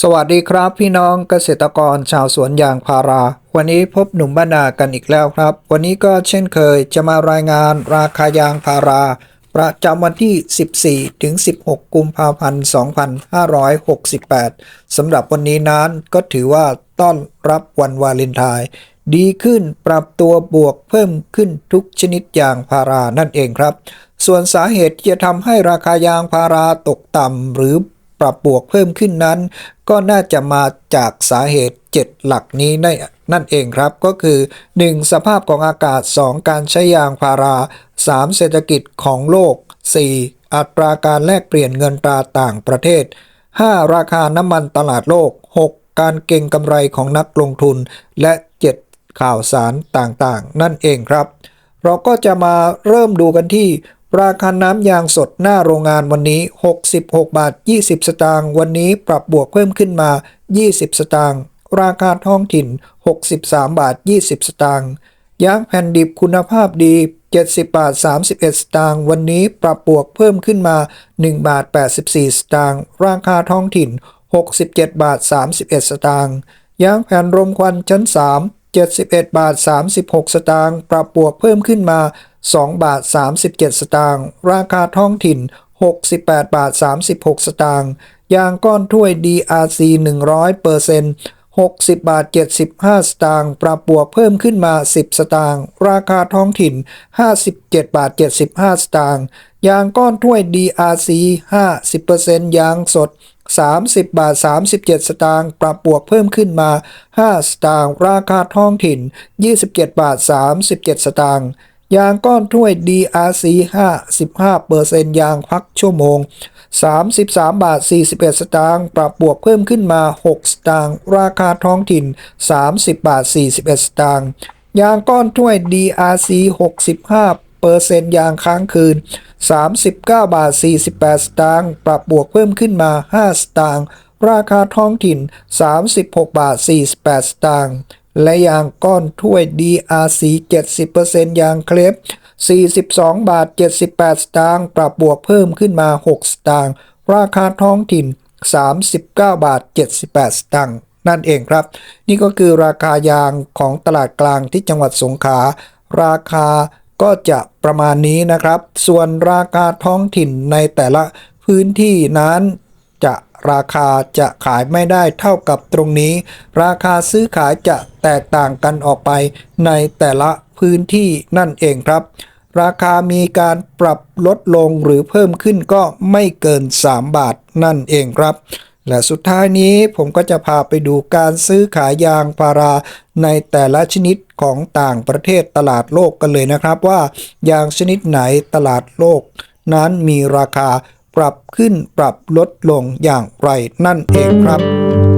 สวัสดีครับพี่น้องเกษตรกรชาวสวนยางพารา วันนี้พบหนุ่มบ้านนากันอีกแล้วครับ วันนี้ก็เช่นเคยจะมารายงานราคายางพารา ประจำวันที่ 14 ถึง 16 กุมภาพันธ์ 2568 สำหรับวันนี้นั้นก็ถือว่าต้อนรับวันวาเลนไทน์ดีขึ้นปรับตัวบวกเพิ่มขึ้นทุกชนิดยางพารานั่นเองครับ ส่วนสาเหตุที่จะทำให้ราคายางพาราตกต่ำหรือ ปรับบวกเพิ่มขึ้นนั้น ก็น่าจะมาจากสาเหตุ 7 หลักนี้นั่นเองครับก็คือ 1. สภาพของอากาศ 2. การใช้ยางพารา 3. เศรษฐกิจของโลก 4. อัตราการแลกเปลี่ยนเงินตราต่างประเทศ 5. ราคาน้ำมันตลาดโลก 6. การเก็งกำไรของนักลงทุน และ 7. ข่าวสารต่างๆ นั่นเองครับ เราก็จะมาเริ่มดูกันที่ ราคาน้ำยางสดหน้าโรงงานวันนี้ 66 บาท 20 สตางค์ วันนี้ปรับบวกเพิ่มขึ้นมา 20 สตางค์ ราคาท้องถิ่น 63 บาท 20 สตางค์ ยางแผ่นดิบคุณภาพดี 70 บาท 31 สตางค์ วันนี้ปรับบวกเพิ่มขึ้นมา 1 บาท 84 สตางค์ ราคาท้องถิ่น 67 บาท 31 สตางค์ ยางแผ่นรมควันชั้น 3 71 บาท 36 สตางค์ ปรับบวกเพิ่มขึ้นมา 2 บาท 37 สตางค์ ราคาท้องถิ่น 68 บาท 36 สตางค์ ยางก้อนถ้วย DRC 100เปอร์เซ็นต์60 บาท 75 สตางค์ ปรับบวกเพิ่มขึ้นมา 10 สตางค์ ราคาท้องถิ่น 57 บาท 75 สตางค์ ยางก้อนถ้วย DRC 50%ยางสด 30 บาท 37 สตางค์ปรับบวกเพิ่มขึ้นมา 5 สตางค์ราคาท้องถิ่น 27 บาท 37 สตางค์ยางก้อนถ้วย DRC 55%ยางพักชั่วโมง 33 บาท 41 สตางค์ปรับบวกเพิ่มขึ้นมา 6 สตางค์ราคาท้องถิ่น 30 บาท 41 สตางค์ยางก้อนถ้วย DRC 65 เปอร์เซ็นต์ยางค้างคืน 39 บาท 48 สตางค์ ปรับบวกเพิ่มขึ้นมา 5 สตางค์ ราคาท้องถิ่น 36 บาท 48 สตางค์ และยางก้อนถ้วย DRC 70%ยางเคลป42 บาท 78 สตางค์ ปรับบวกเพิ่มขึ้นมา 6 สตางค์ ราคาท้องถิ่น 39 บาท 78 สตางค์นั่นเองครับ นี่ก็คือราคายางของตลาดกลางที่จังหวัดสงขลาราคา ก็จะประมาณนี้นะครับ ส่วนราคาท้องถิ่นในแต่ละพื้นที่นั้นจะราคาจะขายไม่ได้เท่ากับตรงนี้ ราคาซื้อขายจะแตกต่างกันออกไปในแต่ละพื้นที่นั่นเองครับ ราคามีการปรับลดลงหรือเพิ่มขึ้นก็ไม่เกิน 3 บาทนั่นเองครับ และสุดท้ายนี้ผมก็จะพาไปดูการซื้อขายยางพาราในแต่ละชนิดของต่างประเทศตลาดโลกกันเลยนะครับว่ายางชนิดไหนตลาดโลก นั้นมีราคาปรับขึ้นปรับลดลงอย่างไรนั่นเองครับ